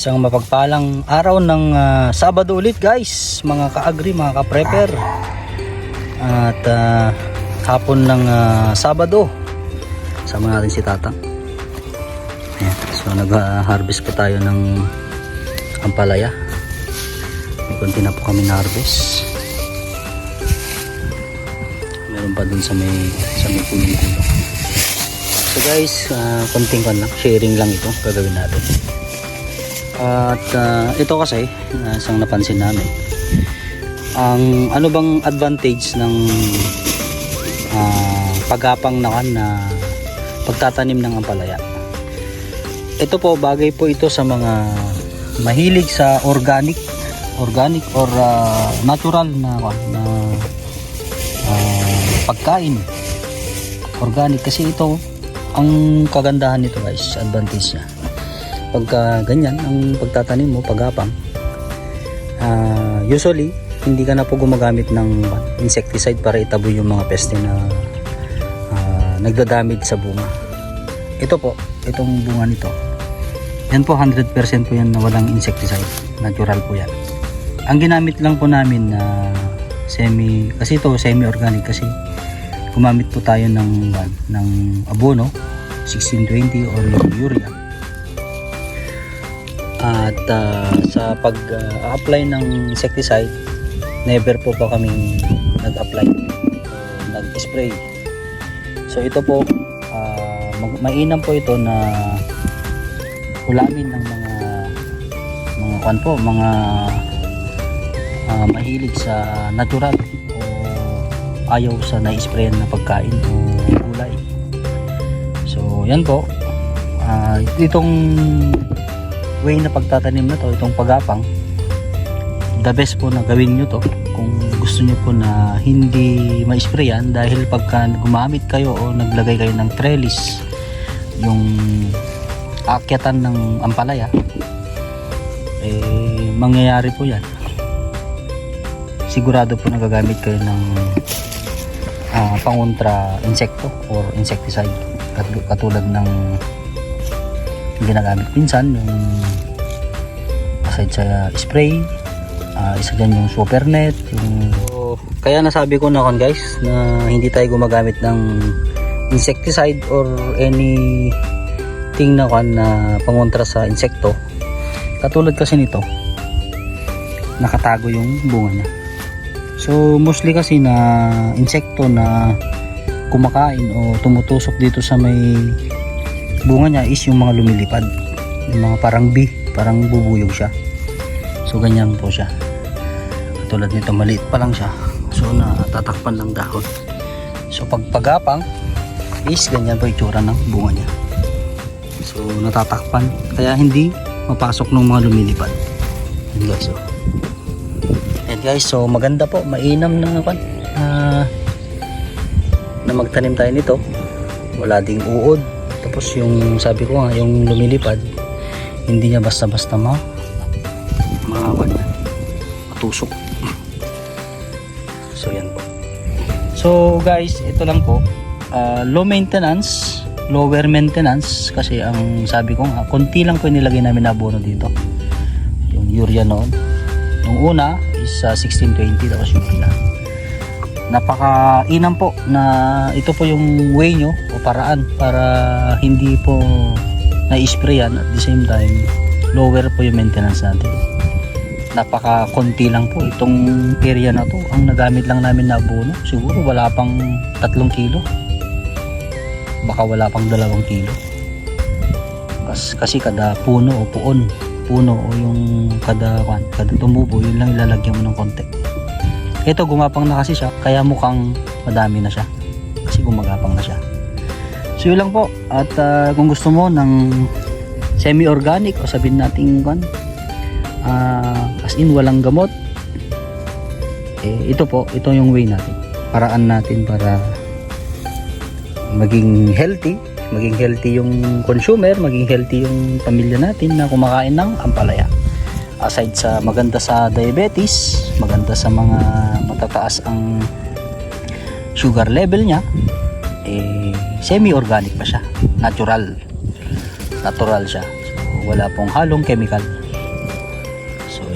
Isang mapagpalang araw ng ah, Sabado ulit guys, mga ka-agri, mga ka-prepper. At ah, hapon ng ah, Sabado, sama natin si Tatang. Ayan, so nag-harvest po tayo ng ampalaya. May konti na po kami na-harvest. Meron pa dun sa may, sa may punong-punong. So guys, ah, konting kan lang, sharing lang ito gagawin natin. At ah, ito kasi, uh, isang napansin namin, ang ano bang advantage ng ah, pagapang na kan na pagtatanim ng ampalaya? Ito po, bagay po ito sa mga mahilig sa organic, organic or ah, natural na, na ah, pagkain. Organic kasi ito, ang kagandahan nito guys, advantage niya pagka ganyan ang pagtatanim mo pagapang ah, usually hindi ka na po gumagamit ng insecticide para itaboy yung mga peste na ah, nagdadamage sa bunga. Ito po itong bunga nito. Yan po 100% po yan na walang insecticide. Natural po yan. Ang ginamit lang po namin na semi kasi ito semi organic kasi gumamit po tayo ng ng abono 1620 or urea at ah, sa pag-apply ng insecticide, never po pa kami nag-apply nag-spray. So ito po, ah, mag- mainam po ito na ulamin ng mga mga kwan po, mga ah, mahilig sa natural o ayaw sa na-sprayan na pagkain o gulay. So yan po, Ah, itong way na pagtatanim na to, itong pagapang, the best po na gawin nyo to. Kung gusto nyo po na hindi ma-sprayan dahil pagka gumamit kayo o naglagay kayo ng trellis yung aakyatan ng ampalaya eh mangyayari po yan. Sigurado po nagagamit kayo ng ah, pangontra insekto or insecticide. Kat- katulad ng ginagamit minsan yung aside sa spray ah, isa dyan yung super net yung... kaya nasabi ko na kon guys na hindi tayo gumagamit ng insecticide or any thing na kon na pangontra sa insekto. Katulad kasi nito nakatago yung bunga niya. So mostly kasi na insekto na kumakain o tumutusok dito sa may bunga niya is yung mga lumilipad. Yung mga parang bee parang bubuyog siya. So ganyan po siya. Tulad nito maliit pa lang siya. So natatakpan ng dahon. So pag pagapang is ganyan po itsura ng bunga niya. So natatakpan. Kaya hindi mapasok ng mga lumilipad. Yan guys so yan guys so maganda po. Mainam na kwan na na magtanim tayo nito. Wala ding uod tapos yung sabi ko nga yung lumilipad hindi niya basta basta ma yan, matusok. So yan po. So guys ito lang po. Ah, low maintenance lower maintenance kasi ang sabi ko nga konti lang po yung nilagay namin na abono dito. Yung urea noon. Yung una is ah, 1620 tapos urea napakainam po na ito po yung way nyo o paraan para hindi po na-sprayan at the same time lower po yung maintenance natin. Napaka konti lang po itong area na to. Ang nagamit lang namin na abono siguro wala pang 3 kilo. Baka wala pang 2 kilo. Kas, kasi kada puno o puon puno o yung kada kada tumubo yun lang ilalagyan mo ng konti ito gumapang na kasi siya kaya mukhang madami na siya. Kasi gumagapang na siya. So yun lang po. At ah, kung gusto mo ng semi-organic o sabihin natin kan ah, as in walang gamot eh, ito po ito yung way natin. Paraan natin para maging healthy maging healthy yung consumer maging healthy yung pamilya natin na kumakain ng ampalaya aside sa maganda sa diabetes maganda sa mga matataas ang sugar level niya eh semi-organic pa siya natural natural siya so, wala pong halong chemical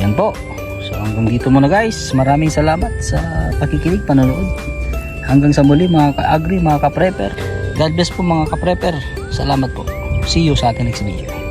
yan po. So hanggang dito muna guys. Maraming salamat sa pakikinig, panonood. Hanggang sa muli mga ka-agri, mga ka-prepper. God bless po mga ka-prepper. Salamat po. See you sa ating next video.